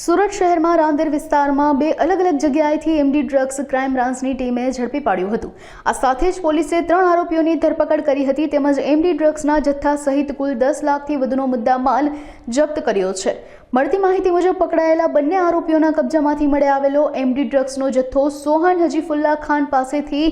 સુરત શહેરમાં રાંદેર વિસ્તારમાં બે અલગ અલગ જગ્યાએથી એમડી ડ્રગ્સ ક્રાઇમ બ્રાન્ચની ટીમે ઝડપી પાડ્યું હતું. આ સાથે જ પોલીસે ત્રણ આરોપીઓની ધરપકડ કરી હતી તેમજ એમડી ડ્રગ્સના જથ્થા સહિત કુલ દસ લાખથી વધુનો મુદ્દા માલ જપ્ત કર્યો છે. મળતી માહિતી મુજબ પકડાયેલા બંને આરોપીઓના કબજામાંથી મળી આવેલો એમડી ડ્રગ્સનો જથ્થો સોહાન હજીફુલ્લા ખાન પાસેથી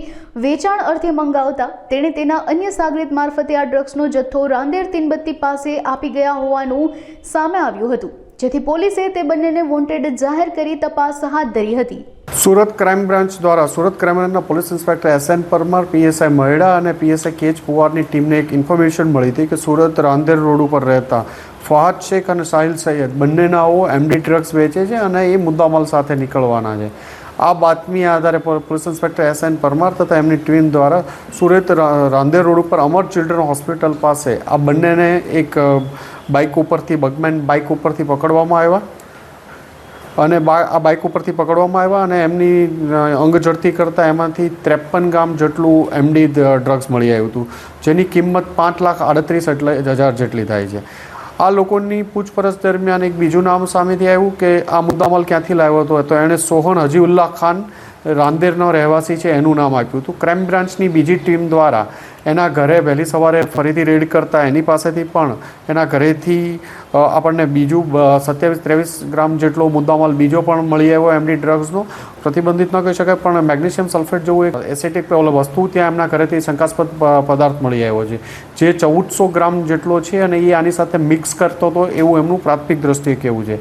વેચાણ અર્થે મંગાવતા તેણે તેના અન્ય સાગરીત મારફતે આ ડ્રગ્સનો જથ્થો રાંદેર તીનબત્તી પાસે આપી ગયા હોવાનું સામે આવ્યું હતું. જેથી પોલીસે તે બંનેને વોન્ટેડ જાહેર કરી તપાસ હાથ ધરી હતી. સુરત ક્રાઇમ બ્રાન્ચ દ્વારા સુરત ક્રાઇમ બ્રાન્ચના police inspector S N Parmar, PSI Maheda અને પીએસઆઈ કેચ પુવારની ટીમને એક ઇન્ફોર્મેશન મળી હતી કે સુરત રાંદેર રોડ ઉપર રહેતા ફહાદ શેખ અને સાહિલ સૈયદ બંનેનાઓ એમડી ડ્રગ્સ વેચે છે અને એ મુદ્દામાલ સાથે નીકળવાના છે. આ બાતમી આધારે police inspector S N Parmar તથા એમની ટીમ દ્વારા સુરત રાંદેર રોડ ઉપર અમર ચિલ્ડ્રન હોસ્પિટલ પાસે આ બંનેને એક બાઇક ઉપરથી બગમેન બાઇક ઉપરથી પકડવામાં આવ્યા. અને આ બાઇક ઉપરથી પકડવામાં આવ્યા અને એમની અ, અંગ ઝડતી કરતાં એમાંથી ત્રેપન ગ્રામ જેટલું એમડી ડ્રગ્સ મળી આવ્યું હતું જેની કિંમત પાંચ લાખ આડત્રીસ એટલે હજાર જેટલી થાય છે. આ લોકોની પૂછપરછ દરમિયાન એક બીજું નામ સામેથી આવ્યું કે આ મુદ્દામાલ ક્યાંથી લાવ્યો હતો? તો એણે સોહન હજીઉલ્લાહ ખાન રાંદેરનો રહેવાસી છે, એનું નામ આપ્યું હતું. ક્રાઇમ બ્રાન્ચની બીજી ટીમ દ્વારા એના ઘરે વહેલી સવારે ફરીથી રેડ કરતા એની પાસેથી પણ એના ઘરેથી આપણને બીજું સત્યાવીસ ત્રેવીસ ગ્રામ જેટલો મુદ્દામાલ બીજો પણ મળી આવ્યો એમની ડ્રગ્સનો પ્રતિબંધિત ન કહી શકાય, પણ મેગ્નેશિયમ સલ્ફેટ જેવું એક એસેટિક ઓલો વસ્તુ ત્યાં એમના ઘરેથી શંકાસ્પદ પદાર્થ મળી આવ્યો છે. જે ચૌદસો ગ્રામ જેટલો છે અને એ આની સાથે મિક્સ કરતો હતો એવું એમનું પ્રાથમિક દ્રષ્ટિએ કહેવું છે.